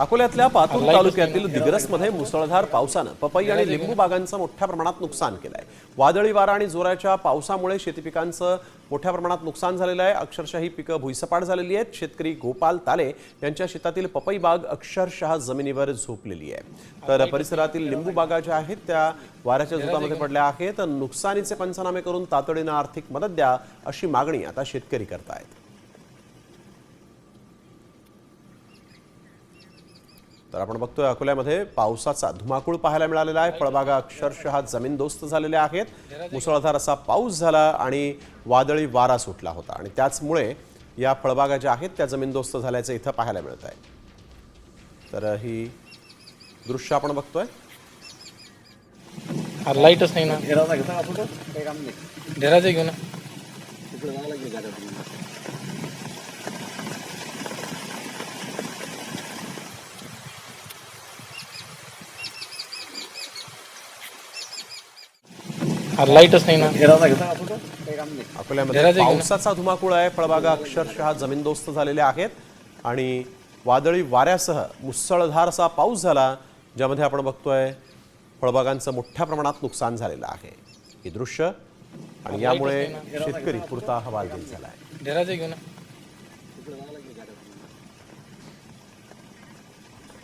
अकोल्यातल्या पातूर तालुक्यातील दिग्रसमध्ये मुसळधार पावसानं पपई आणि लिंबू बागांचं मोठ्या प्रमाणात नुकसान केलंय. वादळी वारा आणि जोराच्या पावसामुळे शेती पिकांचं मोठ्या प्रमाणात नुकसान झालेलं आहे. अक्षरशः ही पिकं भुईसपाट झालेली आहेत. शेतकरी गोपाल ताले यांच्या शेतातील पपई बाग अक्षरशः जमिनीवर झोपलेली आहे. तर परिसरातील लिंबू बागा ज्या आहेत त्या वाऱ्याच्या झोतामध्ये पडल्या आहेत. नुकसानीचे पंचनामे करून तातडीनं आर्थिक मदत द्या अशी मागणी आता शेतकरी करतायत. तर आपण बघतोय अकोल्यामध्ये पावसाचा धुमाकूळ पाहायला मिळालेला आहे. फळबागा अक्षरशः जमीनदोस्त झालेल्या आहेत. मुसळधार असा पाऊस झाला आणि वादळी वारा सुटला होता. आणि त्याचमुळे या फळबागा ज्या आहेत त्या जमीनदोस्त झाल्याचं इथं पाहायला मिळत आहे तर ही दृश्य आपण बघतोय. लाईटच नाही ना. घेराचा घेता आपण? तो काही काम नाही ढेराचं घेऊ ना अरे लाईटच नाही ना. अकोल्यामध्ये ना. पावसाचा धुमाकूळ आहे फळबागा अक्षरशः जमीनदोस्त झालेल्या आहेत. आणि वादळी वाऱ्यासह मुसळधार असा पाऊस झाला ज्यामध्ये आपण बघतोय फळबागांचं मोठ्या प्रमाणात नुकसान झालेलं आहे. ही दृश्य आणि यामुळे शेतकरी पुरता हवालदिल झाला आहे घेऊ ना